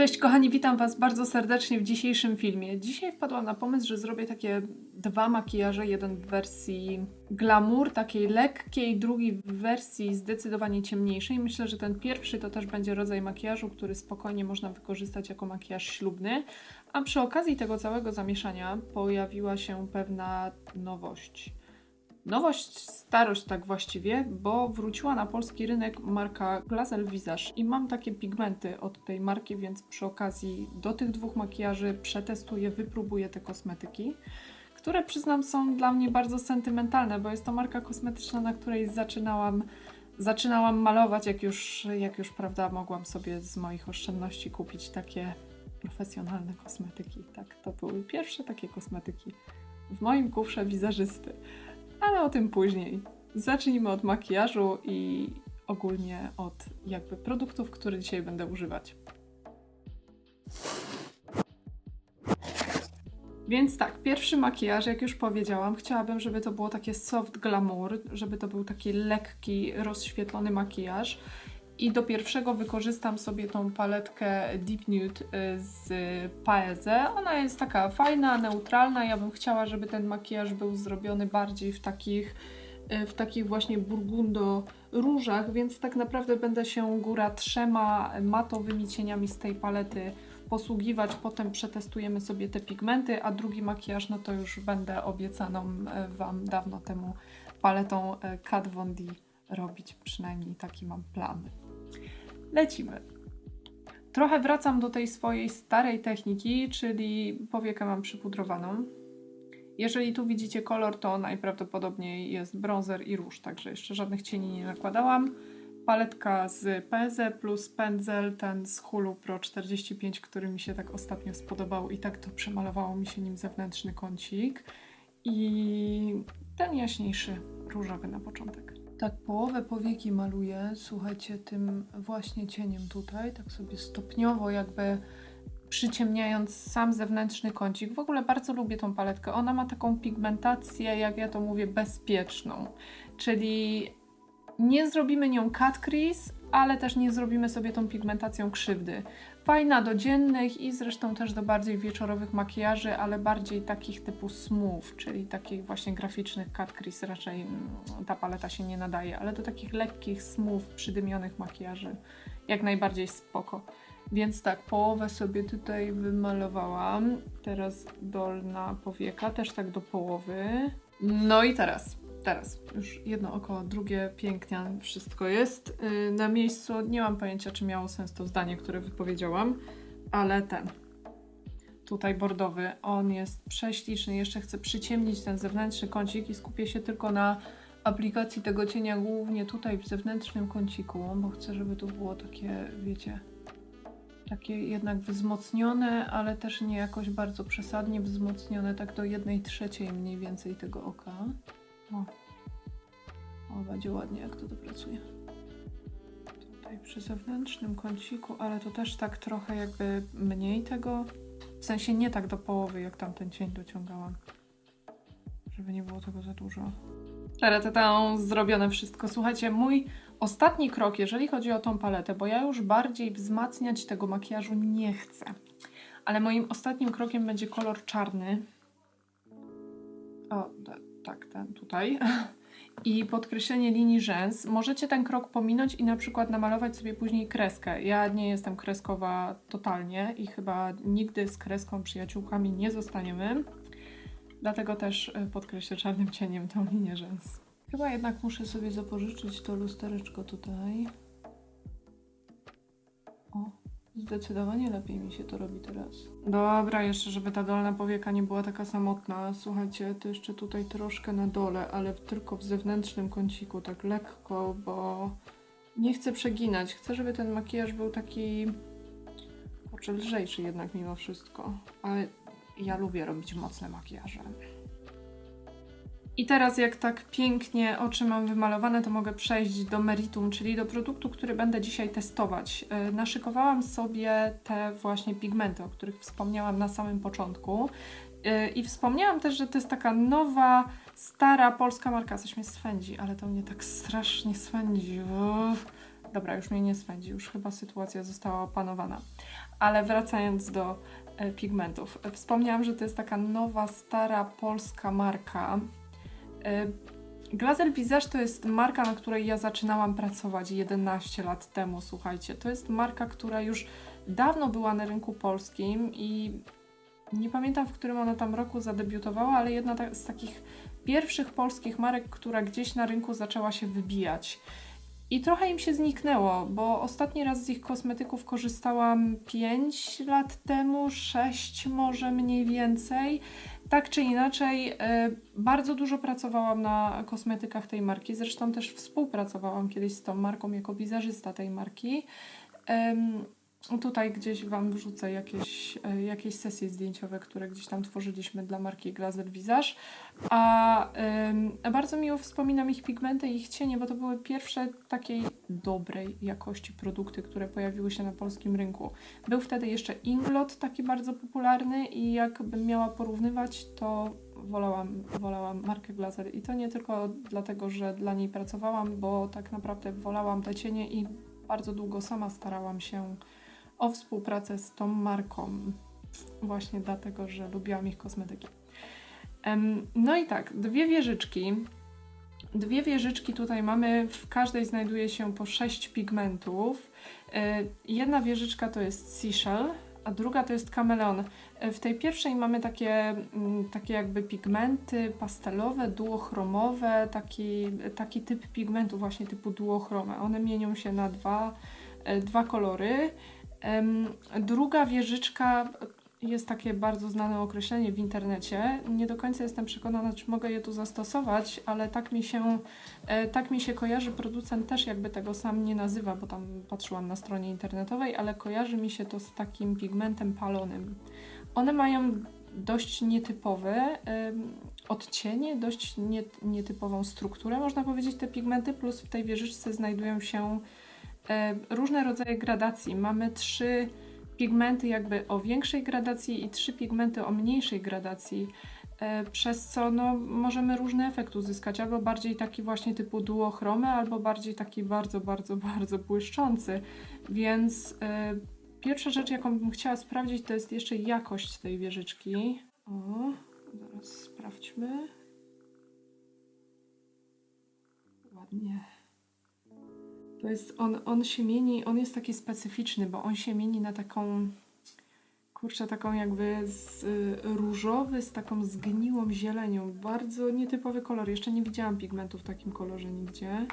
Cześć kochani, witam Was bardzo serdecznie w dzisiejszym filmie. Dzisiaj wpadłam na pomysł, że zrobię takie dwa makijaże, jeden w wersji glamour, takiej lekkiej, drugi w wersji zdecydowanie ciemniejszej. Myślę, że ten pierwszy to też będzie rodzaj makijażu, który spokojnie można wykorzystać jako makijaż ślubny. A przy okazji tego całego zamieszania pojawiła się pewna nowość. Nowość, starość tak właściwie, bo wróciła na polski rynek marka Glazel Visage i mam takie pigmenty od tej marki, więc przy okazji do tych dwóch makijaży przetestuję, wypróbuję te kosmetyki, które przyznam są dla mnie bardzo sentymentalne, bo jest to marka kosmetyczna, na której zaczynałam zaczynałam malować, jak już, jak już prawda, mogłam sobie z moich oszczędności kupić takie profesjonalne kosmetyki. Tak, to były pierwsze takie kosmetyki w moim kufrze wizerzysty ale o tym później. Zacznijmy od makijażu i ogólnie od jakby produktów, które dzisiaj będę używać. Więc tak, pierwszy makijaż, jak już powiedziałam, chciałabym, żeby to było takie soft glamour, żeby to był taki lekki, rozświetlony makijaż. I do pierwszego wykorzystam sobie tą paletkę Deep Nude y, z Paese. Ona jest taka fajna, neutralna. Ja bym chciała, żeby ten makijaż był zrobiony bardziej w takich, y, w takich właśnie burgundo różach, więc tak naprawdę będę się góra trzema matowymi cieniami z tej palety posługiwać. Potem przetestujemy sobie te pigmenty, a drugi makijaż, no to już będę obiecaną y, Wam dawno temu paletą Kat Von D robić. Przynajmniej taki mam plan. Lecimy. Trochę wracam do tej swojej starej techniki, czyli powiekę mam przypudrowaną. Jeżeli tu widzicie kolor, to najprawdopodobniej jest bronzer i róż, także jeszcze żadnych cieni nie nakładałam. Paletka z PZ plus pędzel, ten z Hulu Pro 45, który mi się tak ostatnio spodobał i tak to przemalowało mi się nim zewnętrzny kącik. I ten jaśniejszy, różowy na początek. Tak połowę powieki maluję, słuchajcie, tym właśnie cieniem tutaj, tak sobie stopniowo jakby przyciemniając sam zewnętrzny kącik. W ogóle bardzo lubię tą paletkę. Ona ma taką pigmentację, jak ja to mówię, bezpieczną. Czyli nie zrobimy nią cut crease, ale też nie zrobimy sobie tą pigmentacją krzywdy. Fajna do dziennych i zresztą też do bardziej wieczorowych makijaży, ale bardziej takich typu smooth, czyli takich właśnie graficznych cut crease raczej mm, ta paleta się nie nadaje, ale do takich lekkich, smooth, przydymionych makijaży jak najbardziej spoko. Więc tak, połowę sobie tutaj wymalowałam. Teraz dolna powieka, też tak do połowy. No i teraz teraz. Już jedno oko, drugie pięknie wszystko jest. Yy, na miejscu nie mam pojęcia, czy miało sens to zdanie, które wypowiedziałam, ale ten tutaj bordowy, on jest prześliczny. Jeszcze chcę przyciemnić ten zewnętrzny kącik i skupię się tylko na aplikacji tego cienia głównie tutaj w zewnętrznym kąciku, bo chcę, żeby to było takie, wiecie, takie jednak wzmocnione, ale też nie jakoś bardzo przesadnie wzmocnione, tak do jednej trzeciej mniej więcej tego oka. O. o, będzie ładnie jak to dopracuję. Tutaj przy zewnętrznym kąciku, ale to też tak trochę jakby mniej tego, w sensie nie tak do połowy, jak tamten cień dociągałam. Żeby nie było tego za dużo. Taratata, zrobione wszystko. Słuchajcie, mój ostatni krok, jeżeli chodzi o tą paletę, bo ja już bardziej wzmacniać tego makijażu nie chcę. Ale moim ostatnim krokiem będzie kolor czarny. O, tak, ten tutaj. I podkreślenie linii rzęs. Możecie ten krok pominąć i na przykład namalować sobie później kreskę. Ja nie jestem kreskowa totalnie i chyba nigdy z kreską przyjaciółkami nie zostaniemy. Dlatego też y, podkreślę czarnym cieniem tą linię rzęs. Chyba jednak muszę sobie zapożyczyć to lustereczko tutaj. Zdecydowanie lepiej mi się to robi teraz. Dobra, jeszcze żeby ta dolna powieka nie była taka samotna. Słuchajcie, to jeszcze tutaj troszkę na dole, ale tylko w zewnętrznym kąciku, tak lekko, bo nie chcę przeginać. Chcę, żeby ten makijaż był taki kurczę, lżejszy jednak mimo wszystko. Ale ja lubię robić mocne makijaże. I teraz jak tak pięknie oczy mam wymalowane, to mogę przejść do meritum, czyli do produktu, który będę dzisiaj testować. E, naszykowałam sobie te właśnie pigmenty, o których wspomniałam na samym początku. E, I wspomniałam też, że to jest taka nowa, stara polska marka. Coś mnie swędzi, ale to mnie tak strasznie swędzi. Uff. Dobra, już mnie nie swędzi, już chyba sytuacja została opanowana. Ale wracając do e, pigmentów. Wspomniałam, że to jest taka nowa, stara polska marka. E, Glazer Visage to jest marka, na której ja zaczynałam pracować 11 lat temu, słuchajcie. To jest marka, która już dawno była na rynku polskim i nie pamiętam, w którym ona tam roku zadebiutowała, ale jedna z takich pierwszych polskich marek, która gdzieś na rynku zaczęła się wybijać. I trochę im się zniknęło, bo ostatni raz z ich kosmetyków korzystałam 5 lat temu, 6 może mniej więcej. Tak czy inaczej, e, bardzo dużo pracowałam na kosmetykach tej marki. Zresztą też współpracowałam kiedyś z tą marką jako wizeżysta tej marki. Tutaj gdzieś Wam wrzucę jakieś, e, jakieś sesje zdjęciowe, które gdzieś tam tworzyliśmy dla marki Glazer Visage. A em, bardzo miło wspominam ich pigmenty i ich cienie, bo to były pierwsze takiej dobrej jakości produkty, które pojawiły się na polskim rynku. Był wtedy jeszcze Inglot taki bardzo popularny i jakbym miała porównywać, to wolałam, wolałam markę Glazer. I to nie tylko dlatego, że dla niej pracowałam, bo tak naprawdę wolałam te cienie i bardzo długo sama starałam się o współpracę z tą marką. Właśnie dlatego, że lubiłam ich kosmetyki. No i tak, dwie wieżyczki. Dwie wieżyczki tutaj mamy, w każdej znajduje się po sześć pigmentów. E, Jedna wieżyczka to jest Seashell, a druga to jest kameleon. E, W tej pierwszej mamy takie, mm, takie jakby pigmenty pastelowe, duochromowe, taki, taki typ pigmentu właśnie typu duochrome. One mienią się na dwa, e, dwa kolory. Druga wieżyczka jest takie bardzo znane określenie w internecie. Nie do końca jestem przekonana, czy mogę je tu zastosować, ale tak mi się, e, tak mi się kojarzy. Producent też jakby tego sam nie nazywa, bo tam patrzyłam na stronie internetowej, ale kojarzy mi się to z takim pigmentem palonym. One mają dość nietypowe odcienie, dość nie, nietypową strukturę, można powiedzieć, te pigmenty, plus w tej wieżyczce znajdują się różne rodzaje gradacji. Mamy trzy pigmenty jakby o większej gradacji i trzy pigmenty o mniejszej gradacji, e, przez co no, możemy różny efekt uzyskać, albo bardziej taki właśnie typu duochromy, albo bardziej taki bardzo, bardzo, bardzo błyszczący. Więc e, pierwsza rzecz, jaką bym chciała sprawdzić, to jest jeszcze jakość tej wieżyczki. O, zaraz sprawdźmy. Ładnie. To jest, on, on się mieni, on jest taki specyficzny, bo on się mieni na taką, kurczę, taką jakby z, y, różowy z taką zgniłą zielenią. Bardzo nietypowy kolor. Jeszcze nie widziałam pigmentu w takim kolorze nigdzie.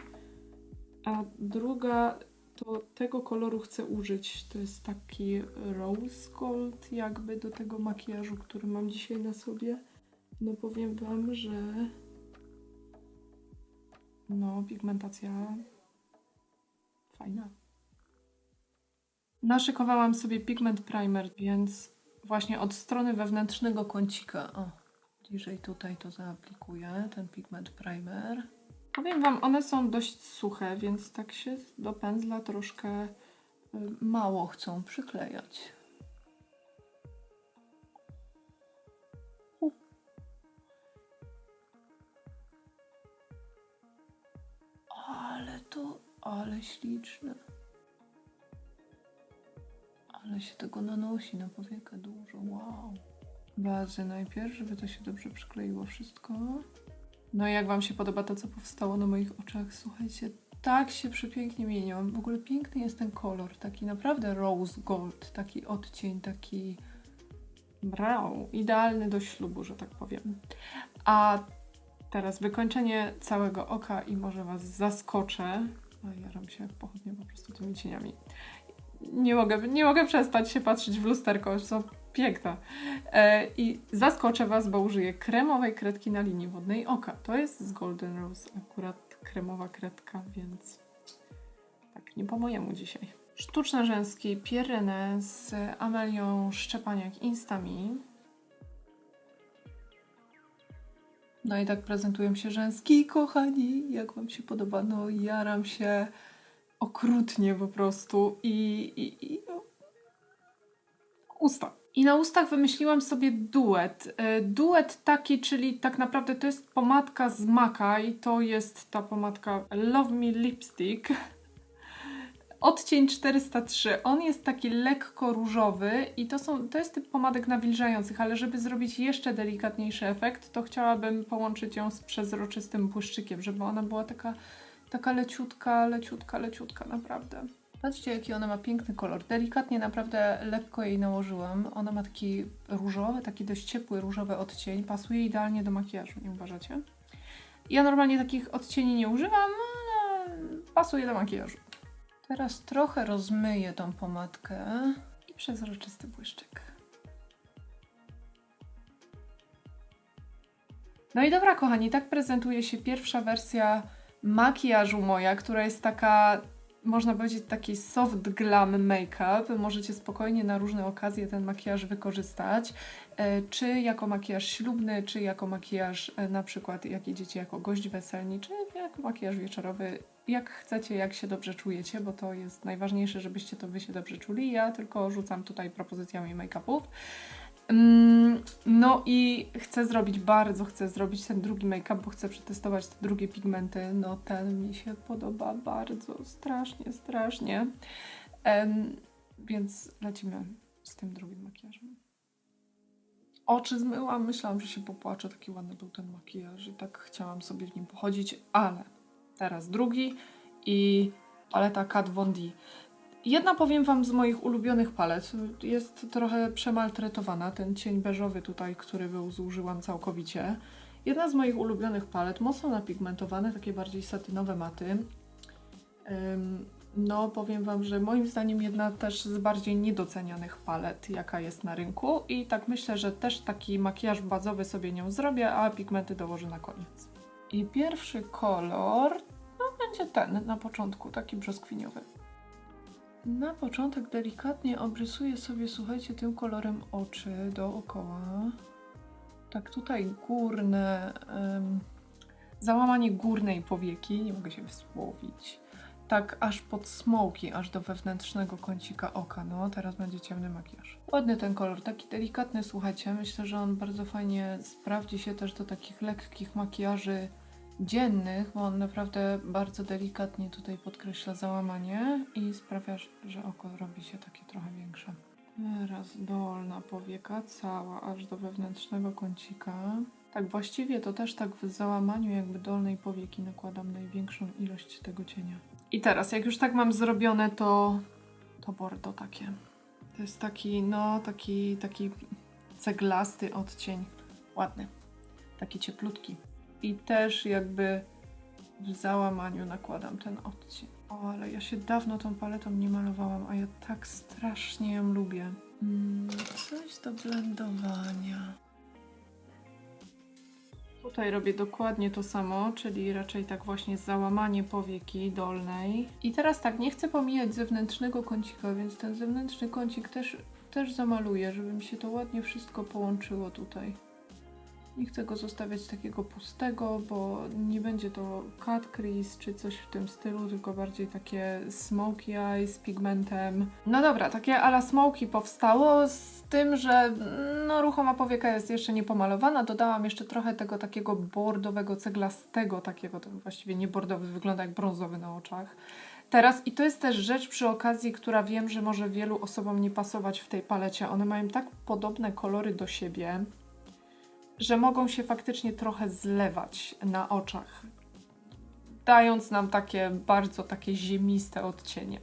A druga, to tego koloru chcę użyć. To jest taki rose gold jakby do tego makijażu, który mam dzisiaj na sobie. No powiem Wam, że no pigmentacja fajna. Naszykowałam sobie pigment primer, więc właśnie od strony wewnętrznego kącika, o, bliżej tutaj to zaaplikuję, ten pigment primer. Powiem Wam, one są dość suche, więc tak się do pędzla troszkę y, mało chcą przyklejać. Ale to, ale śliczne. Ale się tego nanosi na powiekę dużo, wow. Bazy najpierw, żeby to się dobrze przykleiło wszystko. No i jak Wam się podoba to, co powstało na moich oczach? Słuchajcie, tak się przepięknie mienią. W ogóle piękny jest ten kolor, taki naprawdę rose gold, taki odcień, taki brał, idealny do ślubu, że tak powiem. A teraz wykończenie całego oka i może Was zaskoczę. A jaram się pochodnie po prostu tymi cieniami. Nie mogę, nie mogę przestać się patrzeć w lusterko, są piękna. E, I zaskoczę Was, bo użyję kremowej kredki na linii wodnej oka. To jest z Golden Rose akurat kremowa kredka, więc tak, nie po mojemu dzisiaj. Sztuczne rzęski Pierrenne z Amelią Szczepaniak Instami. No i tak prezentują się rzęski, kochani. Jak Wam się podoba? No jaram się okrutnie po prostu i, i, i no. usta. I na ustach wymyśliłam sobie duet. E, Duet taki, czyli tak naprawdę to jest pomadka z Maka i to jest ta pomadka Love Me Lipstick. Odcień 403. On jest taki lekko różowy i to, są, to jest typ pomadek nawilżających, ale żeby zrobić jeszcze delikatniejszy efekt, to chciałabym połączyć ją z przezroczystym błyszczykiem, żeby ona była taka, taka leciutka, leciutka, leciutka, naprawdę. Patrzcie, jaki ona ma piękny kolor. Delikatnie, naprawdę lekko jej nałożyłam. Ona ma taki różowy, taki dość ciepły różowy odcień. Pasuje idealnie do makijażu, nie uważacie? Ja normalnie takich odcieni nie używam, ale pasuje do makijażu. Teraz trochę rozmyję tą pomadkę i przezroczysty błyszczyk. No i dobra, kochani, tak prezentuje się pierwsza wersja makijażu moja, która jest taka, można powiedzieć, taki soft glam make-up. Możecie spokojnie na różne okazje ten makijaż wykorzystać. E, Czy jako makijaż ślubny, czy jako makijaż e, na przykład jak idziecie jako gość weselni, czy jako makijaż wieczorowy. Jak chcecie, jak się dobrze czujecie, bo to jest najważniejsze, żebyście to wy się dobrze czuli. Ja tylko rzucam tutaj propozycjami make-upów. Mm, No i chcę zrobić, bardzo chcę zrobić ten drugi make-up, bo chcę przetestować te drugie pigmenty. No ten mi się podoba bardzo, strasznie, strasznie. Więc lecimy z tym drugim makijażem. Oczy zmyłam, myślałam, że się popłaczę, taki ładny był ten makijaż i tak chciałam sobie w nim pochodzić, ale teraz drugi i paleta Kat Von D. Jedna powiem Wam z moich ulubionych palet. Jest trochę przemaltretowana. Ten cień beżowy tutaj, który był, zużyłam całkowicie. Jedna z moich ulubionych palet, mocno napigmentowane, takie bardziej satynowe maty. No, powiem Wam, że moim zdaniem jedna też z bardziej niedocenianych palet, jaka jest na rynku. I tak myślę, że też taki makijaż bazowy sobie nią zrobię, a pigmenty dołożę na koniec. I pierwszy kolor, no będzie ten na początku, taki brzoskwiniowy. Na początek delikatnie obrysuję sobie, słuchajcie, tym kolorem oczy dookoła. Tak tutaj górne, em, załamanie górnej powieki, nie mogę się wysłowić. Tak aż pod smoki, aż do wewnętrznego kącika oka. No, teraz będzie ciemny makijaż. Ładny ten kolor, taki delikatny, słuchajcie. Myślę, że on bardzo fajnie sprawdzi się też do takich lekkich makijaży dziennych, bo on naprawdę bardzo delikatnie tutaj podkreśla załamanie i sprawia, że oko robi się takie trochę większe. Teraz dolna powieka, cała aż do wewnętrznego kącika. Tak właściwie to też tak w załamaniu jakby dolnej powieki nakładam największą ilość tego cienia. I teraz, jak już tak mam zrobione, to to bordo takie. To jest taki, no, taki, taki ceglasty odcień. Ładny. Taki cieplutki. I też jakby w załamaniu nakładam ten odcień. O, ale ja się dawno tą paletą nie malowałam, a ja tak strasznie ją lubię. Mm, coś do blendowania. Tutaj robię dokładnie to samo, czyli raczej tak właśnie załamanie powieki dolnej. I teraz tak, nie chcę pomijać zewnętrznego kącika, więc ten zewnętrzny kącik też, też zamaluję, żeby mi się to ładnie wszystko połączyło tutaj. Nie chcę go zostawiać takiego pustego, bo nie będzie to cut crease czy coś w tym stylu, tylko bardziej takie smoky eye z pigmentem. No dobra, takie ala smoky powstało z tym, że no, ruchoma powieka jest jeszcze niepomalowana. Dodałam jeszcze trochę tego takiego bordowego, ceglastego takiego, to właściwie nie bordowy, wygląda jak brązowy na oczach. Teraz, i to jest też rzecz przy okazji, która wiem, że może wielu osobom nie pasować w tej palecie. One mają tak podobne kolory do siebie, że mogą się faktycznie trochę zlewać na oczach, dając nam takie bardzo takie ziemiste odcienie.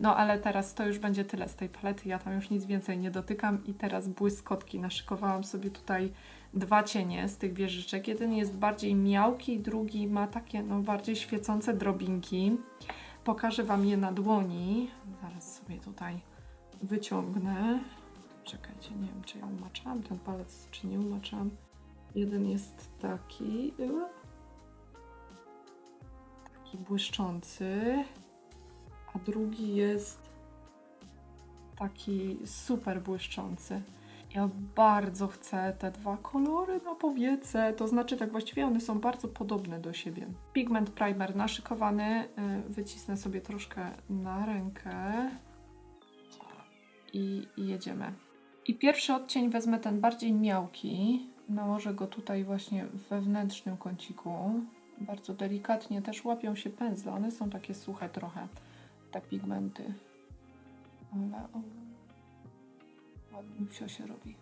No ale teraz to już będzie tyle z tej palety, ja tam już nic więcej nie dotykam i teraz błyskotki. Naszykowałam sobie tutaj dwa cienie z tych wieżyczek. Jeden jest bardziej miałki, drugi ma takie no bardziej świecące drobinki. Pokażę Wam je na dłoni. Zaraz sobie tutaj wyciągnę. Czekajcie, nie wiem czy ja umaczałam ten palec, czy nie umaczałam. Jeden jest taki, taki błyszczący, a drugi jest taki super błyszczący. Ja bardzo chcę te dwa kolory na powiece, to znaczy tak właściwie one są bardzo podobne do siebie. Pigment primer naszykowany, y, wycisnę sobie troszkę na rękę i jedziemy. I pierwszy odcień wezmę ten bardziej miałki, nałożę go tutaj właśnie w wewnętrznym kąciku. Bardzo delikatnie też łapią się pędzle, one są takie suche trochę. te pigmenty. Ale o, ładnie się robi.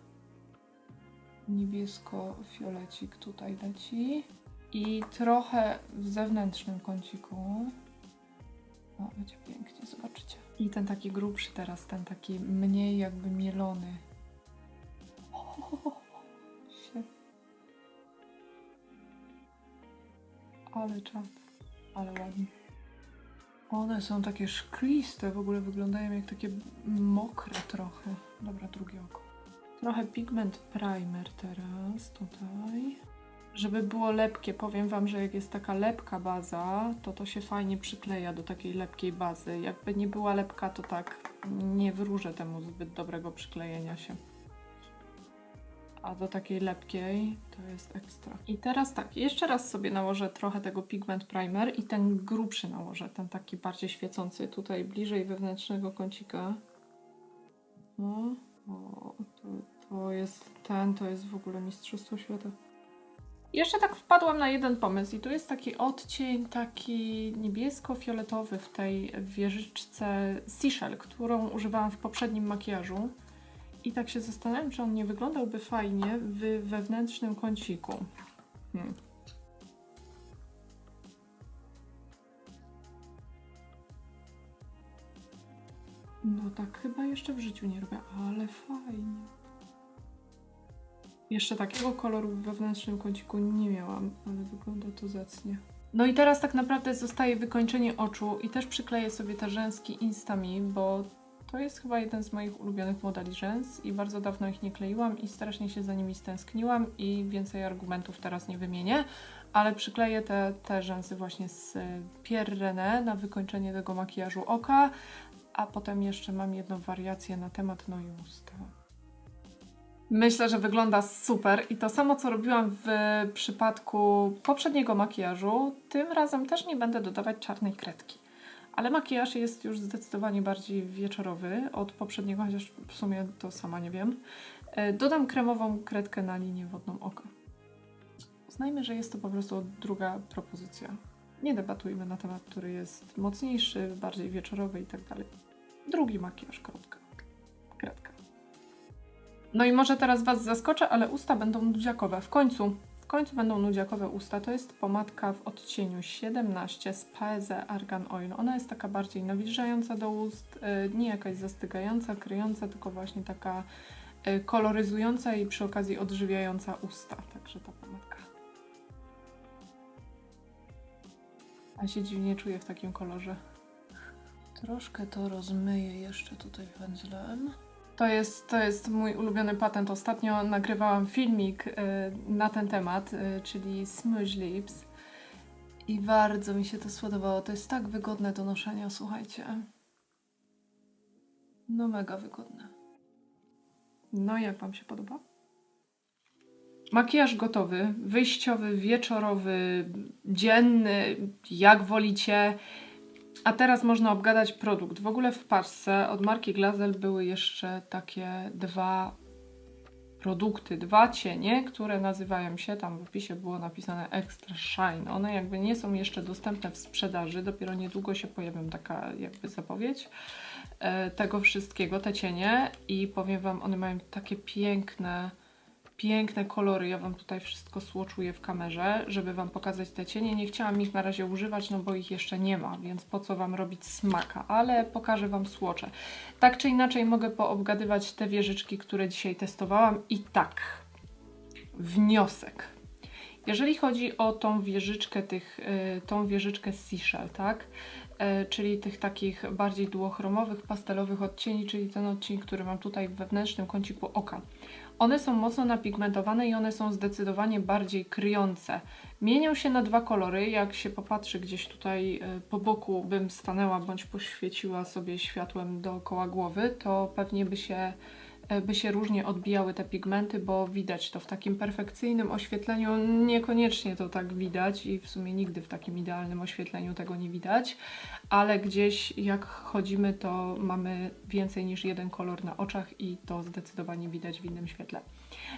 Niebiesko-fiolecik tutaj leci. I trochę w zewnętrznym kąciku. O, będzie pięknie, zobaczycie. I ten taki grubszy teraz, ten taki mniej jakby mielony. Ale czad, ale ładnie. One są takie szkliste, w ogóle wyglądają jak takie mokre trochę. Dobra, drugie oko. Trochę pigment primer teraz tutaj. Żeby było lepkie, powiem Wam, że jak jest taka lepka baza, to to się fajnie przykleja do takiej lepkiej bazy. Jakby nie była lepka, to tak nie wróżę temu zbyt dobrego przyklejenia się. A do takiej lepkiej to jest ekstra. I teraz tak, jeszcze raz sobie nałożę trochę tego pigment primer i ten grubszy nałożę, ten taki bardziej świecący, tutaj bliżej wewnętrznego kącika. No, o, to, to jest ten, to jest w ogóle mistrzostwo świata. Jeszcze tak wpadłam na jeden pomysł i tu jest taki odcień taki niebiesko-fioletowy w tej wieżyczce Seashell, którą używałam w poprzednim makijażu. I tak się zastanawiam, czy on nie wyglądałby fajnie w wewnętrznym kąciku. Hmm. No tak chyba jeszcze w życiu nie robię, ale fajnie. Jeszcze takiego koloru w wewnętrznym kąciku nie miałam, ale wygląda to zacnie. No i teraz tak naprawdę zostaje wykończenie oczu i też przykleję sobie te rzęski Instami, bo to jest chyba jeden z moich ulubionych modeli rzęs i bardzo dawno ich nie kleiłam i strasznie się za nimi stęskniłam i więcej argumentów teraz nie wymienię, ale przykleję te, te rzęsy właśnie z Pierre René na wykończenie tego makijażu oka, a potem jeszcze mam jedną wariację na temat no i usta. Myślę, że wygląda super i to samo co robiłam w przypadku poprzedniego makijażu, tym razem też nie będę dodawać czarnej kredki. Ale makijaż jest już zdecydowanie bardziej wieczorowy od poprzedniego, chociaż w sumie to sama nie wiem. E, Dodam kremową kredkę na linię wodną oka. Uznajmy, że jest to po prostu druga propozycja. Nie debatujmy na temat, który jest mocniejszy, bardziej wieczorowy i tak. Drugi makijaż, kropka. Kredka. No i może teraz Was zaskoczę, ale usta będą nudziakowe. W końcu, końcu będą nudziakowe usta. To jest pomadka w odcieniu 17 z Paese Argan Oil. Ona jest taka bardziej nawilżająca do ust, yy, nie jakaś zastygająca, kryjąca, tylko właśnie taka yy, koloryzująca i przy okazji odżywiająca usta. Także ta pomadka. A się dziwnie czuję w takim kolorze. Troszkę to rozmyję jeszcze tutaj pędzlem. To jest, to jest mój ulubiony patent. Ostatnio nagrywałam filmik y, na ten temat, y, czyli Smudge Lips. I bardzo mi się to spodobało. To jest tak wygodne do noszenia, słuchajcie. No mega wygodne. No jak Wam się podoba? Makijaż gotowy, wyjściowy, wieczorowy, dzienny, jak wolicie. A teraz można obgadać produkt. W ogóle w paczce od marki Glazel były jeszcze takie dwa produkty, dwa cienie, które nazywają się, tam w opisie było napisane Extra Shine. One jakby nie są jeszcze dostępne w sprzedaży, dopiero niedługo się pojawią taka jakby zapowiedź e, tego wszystkiego, te cienie i powiem Wam, one mają takie piękne piękne kolory. Ja Wam tutaj wszystko słoczuję w kamerze, żeby Wam pokazać te cienie. Nie chciałam ich na razie używać, no bo ich jeszcze nie ma, więc po co Wam robić smaka, ale pokażę Wam słocze. Tak czy inaczej mogę poobgadywać te wieżyczki, które dzisiaj testowałam i tak, wniosek. Jeżeli chodzi o tą wieżyczkę, tych, y, tą wieżyczkę Seashell, tak, y, czyli tych takich bardziej duochromowych, pastelowych odcieni, czyli ten odcień, który mam tutaj w wewnętrznym kąciku oka. One są mocno napigmentowane i one są zdecydowanie bardziej kryjące. Mienią się na dwa kolory. Jak się popatrzy gdzieś tutaj y, po boku, bym stanęła bądź poświeciła sobie światłem dookoła głowy, to pewnie by się e, by się różnie odbijały te pigmenty, bo widać to w takim perfekcyjnym oświetleniu. Niekoniecznie to tak widać i w sumie nigdy w takim idealnym oświetleniu tego nie widać, ale gdzieś jak chodzimy, to mamy więcej niż jeden kolor na oczach i to zdecydowanie widać w innym świetle.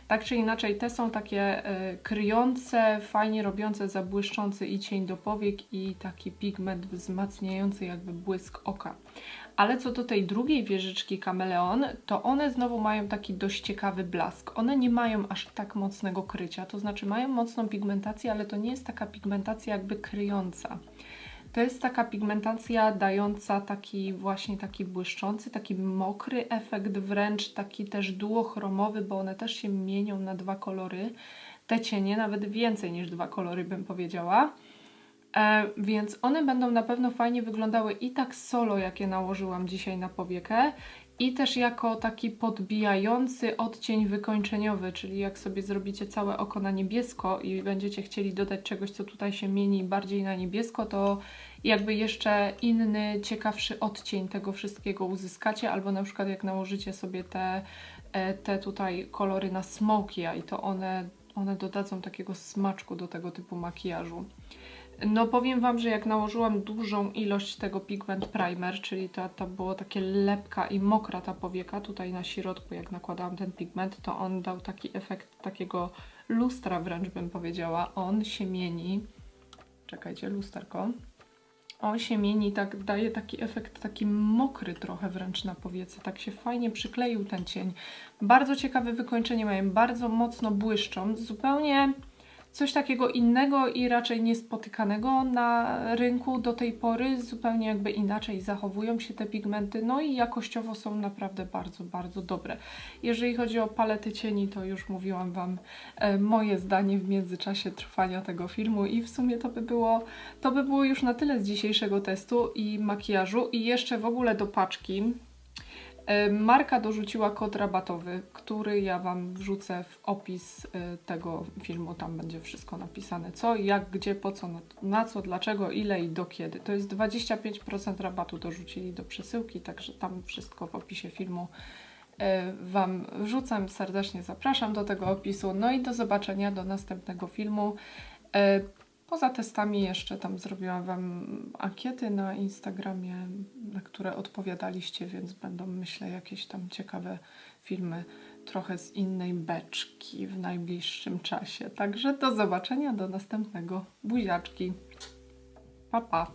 Tak czy inaczej, te są takie e, kryjące, fajnie robiące zabłyszczący i cień do powiek i taki pigment wzmacniający jakby błysk oka. Ale co do tej drugiej wieżyczki kameleon, to one znowu mają taki dość ciekawy blask. One nie mają aż tak mocnego krycia, to znaczy mają mocną pigmentację, ale to nie jest taka pigmentacja jakby kryjąca. To jest taka pigmentacja dająca taki właśnie taki błyszczący, taki mokry efekt, wręcz taki też duochromowy, bo one też się mienią na dwa kolory. Te cienie nawet więcej niż dwa kolory bym powiedziała. E, więc one będą na pewno fajnie wyglądały i tak solo, jakie nałożyłam dzisiaj na powiekę, i też jako taki podbijający odcień wykończeniowy, czyli jak sobie zrobicie całe oko na niebiesko i będziecie chcieli dodać czegoś, co tutaj się mieni bardziej na niebiesko, to jakby jeszcze inny, ciekawszy odcień tego wszystkiego uzyskacie, albo na przykład jak nałożycie sobie te, e, te tutaj kolory na smoky eye, to one, one dodadzą takiego smaczku do tego typu makijażu. No powiem Wam, że jak nałożyłam dużą ilość tego pigment primer, czyli to, to było takie lepka i mokra ta powieka, tutaj na środku jak nakładałam ten pigment, to on dał taki efekt takiego lustra wręcz bym powiedziała. On się mieni, czekajcie, lusterko. On się mieni, tak daje taki efekt taki mokry trochę wręcz na powiece, tak się fajnie przykleił ten cień. Bardzo ciekawe wykończenie mają, bardzo mocno błyszczą, zupełnie coś takiego innego i raczej niespotykanego na rynku do tej pory. Zupełnie jakby inaczej zachowują się te pigmenty, no i jakościowo są naprawdę bardzo, bardzo dobre. Jeżeli chodzi o palety cieni, to już mówiłam Wam e, moje zdanie w międzyczasie trwania tego filmu i w sumie to by było, to by było już na tyle z dzisiejszego testu i makijażu i jeszcze w ogóle do paczki Marka dorzuciła kod rabatowy, który ja Wam wrzucę w opis e, tego filmu. Tam będzie wszystko napisane. Co, jak, gdzie, po co, na, na co, dlaczego, ile i do kiedy. To jest 25% rabatu dorzucili do przesyłki, także tam wszystko w opisie filmu e, Wam wrzucam. Serdecznie zapraszam do tego opisu. No i do zobaczenia do następnego filmu. Poza testami jeszcze tam zrobiłam Wam ankiety na Instagramie, na które odpowiadaliście, więc będą myślę jakieś tam ciekawe filmy trochę z innej beczki w najbliższym czasie. Także do zobaczenia, do następnego. Buziaczki. Pa, pa.